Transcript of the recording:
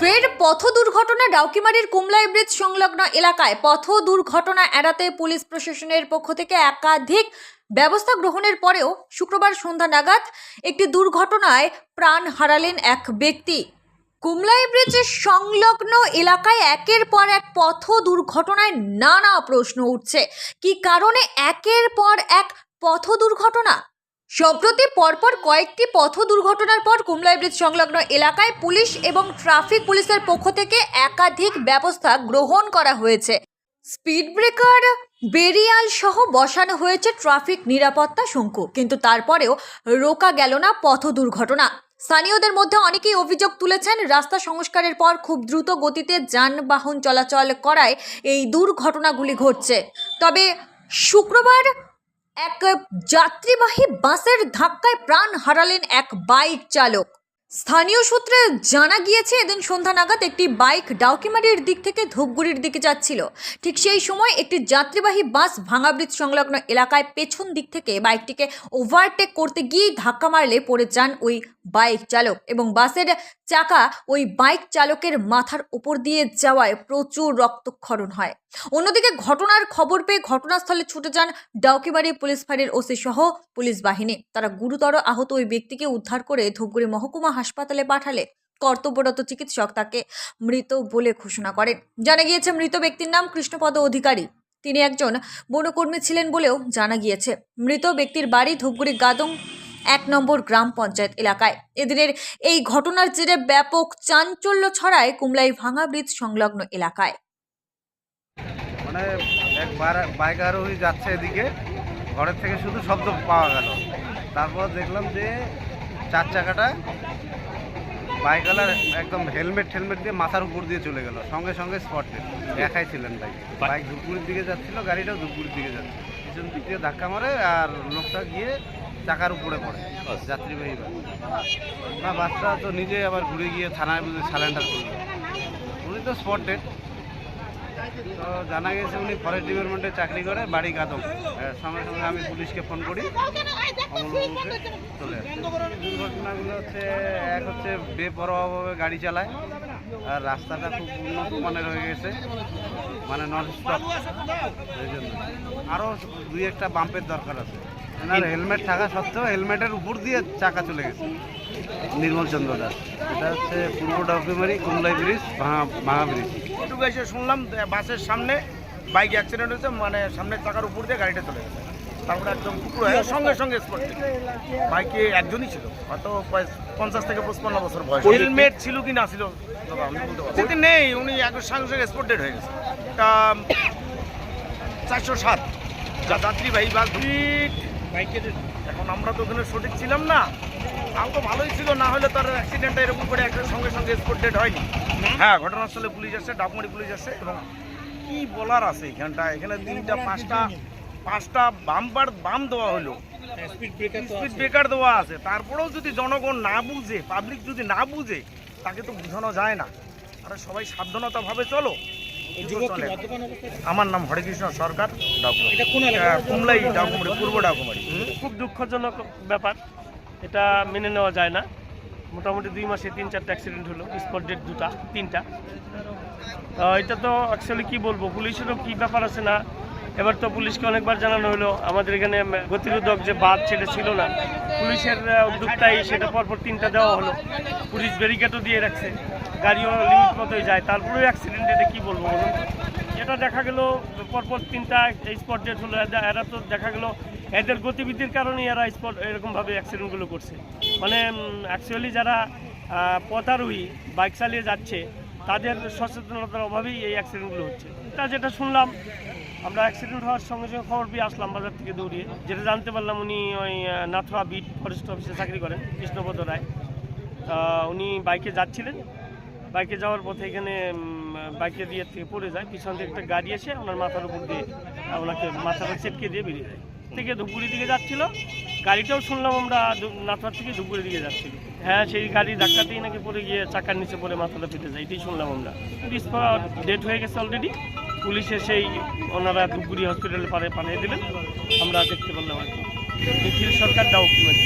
ফের পথ দুর্ঘটনা ডাউকিমারির কুমলাই ব্রিজ সংলগ্ন এলাকায় পথ দুর্ঘটনা এড়াতে পুলিশ প্রশাসনের পক্ষ থেকে একাধিক ব্যবস্থা গ্রহণের পরেও শুক্রবার সন্ধ্যা নাগাদ একটি দুর্ঘটনায় প্রাণ হারালেন এক ব্যক্তি। কুমলাই ব্রিজের সংলগ্ন এলাকায় একের পর এক পথ দুর্ঘটনায় নানা প্রশ্ন উঠছে। কি কারণে একের পর এক পথ দুর্ঘটনা? সম্প্রতি পরপর কয়েকটি পথ দুর্ঘটনার পর কুমলাই ব্রিজ সংলগ্ন এলাকায় পুলিশ এবং ট্রাফিক পুলিশের পক্ষ থেকে একাধিক ব্যবস্থা গ্রহণ করা হয়েছে। স্পিড ব্রেকার, বেরিয়াল সহ বসানো হয়েছে ট্রাফিক নিরাপত্তা শঙ্কু। কিন্তু তারপরেও রোকা গেল না পথ দুর্ঘটনা। স্থানীয়দের মধ্যে অনেকেই অভিযোগ তুলেছেন, রাস্তা সংস্কারের পর খুব দ্রুত গতিতে যানবাহন চলাচল করায় এই দুর্ঘটনাগুলি ঘটছে। তবে শুক্রবার এক যাত্রীবাহী বাসের ধাক্কায় প্রাণ হারালেন এক বাইক চালক। স্থানীয় সূত্রে জানা গিয়েছে, এদিন সন্ধ্যা নাগাদ একটি বাইক ডাউকিমারির দিক থেকে ধূপগুড়ির দিকে যাচ্ছিল। ঠিক সেই সময় একটি যাত্রীবাহী বাস ভাঙা ব্রিজ সংলগ্ন এলাকায় পেছন দিক থেকে বাইকটিকে ওভারটেক করতে গিয়ে ধাক্কা মারলে পড়ে যান ওই বাইক চালক এবং বাসের চাকা ওই বাইক চালকের মাথার উপর দিয়ে যাওয়ায় প্রচুর রক্তক্ষরণ হয়। অন্যদিকে ঘটনার খবর পেয়ে ঘটনাস্থলে ছুটে যান ডাউকিবাড়ি পুলিশ ফাঁড়ির ওসি সহ পুলিশ বাহিনী। তারা গুরুতর আহত ওই ব্যক্তিকে উদ্ধার করে ধূপগুড়ি মহকুমা হাসপাতালে পাঠালে। কর্তব্যরত চিকিৎসক তাকে মৃত বলে ঘোষণা করেন। জানা গিয়েছে, মৃত ব্যক্তির নাম কৃষ্ণপদ অধিকারী। তিনি একজন বনকর্মী ছিলেন বলেও জানা গিয়েছে। মৃত ব্যক্তির বাড়ি ধূপগুড়ি গাদং এক নম্বর গ্রাম পঞ্চায়েত এলাকায়। এদিনের এই ঘটনার জেরে ব্যাপক চাঞ্চল্য ছড়ায় কুমলাই ভাঙা ব্রিজ সংলগ্ন এলাকায়। মানে একবার বাইক আরোহী যাচ্ছে এদিকে। ঘরের থেকে শুধু শব্দ পাওয়া গেল। তারপর দেখলাম যে চার চাকাটা বাইকওয়ালার একদম হেলমেট হেলমেট দিয়ে মাথার উপর দিয়ে চলে গেল। সঙ্গে সঙ্গে স্পট। একাই ছিলেন বাইক। বাইক দিকে যাচ্ছিল, গাড়িটাও ধূপগুড়ির দিকে যাচ্ছে। পিছন দিক দিয়ে ধাক্কা মারে আর লোকটা গিয়ে চাকার উপরে পড়ে যাত্রীবাহী বাস না বাসটা তো নিজে আবার ঘুরে গিয়ে থানায় বুঝে সালেন্ডার করল উনি তো স্পট ডেট তো জানা গেছে উনি ফরেস্ট ডিপার্টমেন্টে চাকরি করে বাড়ি এর সঙ্গে সঙ্গে আমি পুলিশকে ফোন করি। অমলবাবুকে চলে আসে। দুর্ঘটনাগুলো হচ্ছে এক হচ্ছে বেপরোয়াভাবে গাড়ি চালায় আর রাস্তাটা খুব উন্নত মানের হয়ে গেছে। মানে নন স্টপ এই জন্য। আরও দুই একটা বাম্পের দরকার আছে। এনার হেলমেট থাকা সত্ত্বেও হেলমেটের উপর দিয়ে চাকা চলে গেছে। নির্মল চন্দ্র দাস। এটা হচ্ছে পূর্ব ডকুমারি কুমলাই ব্রিজ ভাঙা ভাঙা ব্রিজ। একটু এসে শুনলাম বাসের সামনে বাইক অ্যাক্সিডেন্ট হয়েছে মানে সামনের চাকার উপর দিয়ে গাড়িটা চলে গেছে। তারপরে একদম কুকুর হয়ে সঙ্গে সঙ্গে স্পট বাইকে একজনই ছিল হয়তো পঞ্চাশ থেকে পঁচপান্ন বছর বয়স। হেলমেট ছিল কি না ছিল দাদা বলতে পারছি যদি নেই উনি একদম সঙ্গে সঙ্গে স্পট ডেড হয়ে গেছে। চারশো সাত। যা যাত্রীবাহী বাস ঠিক বাইকের এখন আমরা তো ওখানে সঠিক ছিলাম না। তাও তো ভালোই ছিল না হলে তার অ্যাক্সিডেন্টটা এরকম করে একটা সঙ্গে সঙ্গে স্পট ডেড হয়নি। হ্যাঁ ঘটনাস্থলে পুলিশ আসছে ডাকুমারি পুলিশ আসছে এবং কি বলার আছে এখানটা? এখানে তিনটা পাঁচটা পাঁচটা বাম্পার বাম দেওয়া হলো। স্পিড ব্রেকার দেওয়া আছে। তারপরেও যদি জনগণ না বুঝে পাবলিক যদি না বুঝে তাকে তো বোঝানো যায় না। আরে সবাই সাবধানতা ভাবে চলো চলে। আমার নাম হরেকৃষ্ণ সরকার কুমলাই ডাকুমারি পূর্ব ডাকুমারি। খুব দুঃখজনক ব্যাপার। এটা মেনে নেওয়া যায় না। মোটামুটি দুই মাসে তিন চারটা অ্যাক্সিডেন্ট হলো। স্পট ডেট দুটা তিনটা। এটা তো অ্যাকচুয়ালি কি বলব? পুলিশেরও কি ব্যাপার আছে না? এবার তো পুলিশকে অনেকবার জানানো হলো। আমাদের এখানে গতিরোধক যে বাদ সেটা ছিল না। পুলিশের উদ্যোগটাই সেটা পরপর তিনটা দেওয়া হলো। পুলিশ ব্যারিকেডও দিয়ে রাখছে। গাড়িও লিমিট মতোই যায়। তারপরেও অ্যাক্সিডেন্ট এটা কী বলব বলুন? এটা দেখা গেল পরপর তিনটা স্পট ডেট হলো। এরা তো দেখা গেল এদের গতিবিধির কারণে এরা স্পট এরকমভাবে অ্যাক্সিডেন্টগুলো করছে। মানে অ্যাকচুয়ালি যারা পথারোহী বাইক চালিয়ে যাচ্ছে তাদের সচেতনতার অভাবেই এই অ্যাক্সিডেন্টগুলো হচ্ছে। তা যেটা শুনলাম, আমরা অ্যাক্সিডেন্ট হওয়ার সঙ্গে সঙ্গে খবর পেয়ে আসলাম বাজার থেকে দৌড়িয়ে। যেটা জানতে পারলাম উনি ওই নাথুয়া বিট ফরেস্ট অফিসে চাকরি করেন কৃষ্ণপদ রায়। উনি বাইকে যাচ্ছিলেন। বাইকে যাওয়ার পথে এখানে বাইকে দিয়ে থেকে পড়ে যায়। পিছন থেকে একটা গাড়ি এসে ওনার মাথার উপর দিয়ে ওনাকে মাথাটা চেটকে দিয়ে বেরিয়ে যায়। থেকে ধুপগুড়ির দিকে যাচ্ছিল। গাড়িটাও শুনলাম আমরা নাথুয়ার থেকে ধুপগুড়ি দিকে যাচ্ছিল। হ্যাঁ সেই গাড়ি ধাক্কাতেই নাকি পড়ে গিয়ে চাকার নিচে পড়ে মাথাটা ফেটে যায়, এটাই শুনলাম আমরা। ডেট হয়ে গেছে অলরেডি পুলিশে সেই ওনারা ধূপগুড়ি হসপিটালে পারে পাঠিয়ে দিলেন। আমরা দেখতে পারলাম আর কি। নিখিল সরকার ডাউকুমেন্ট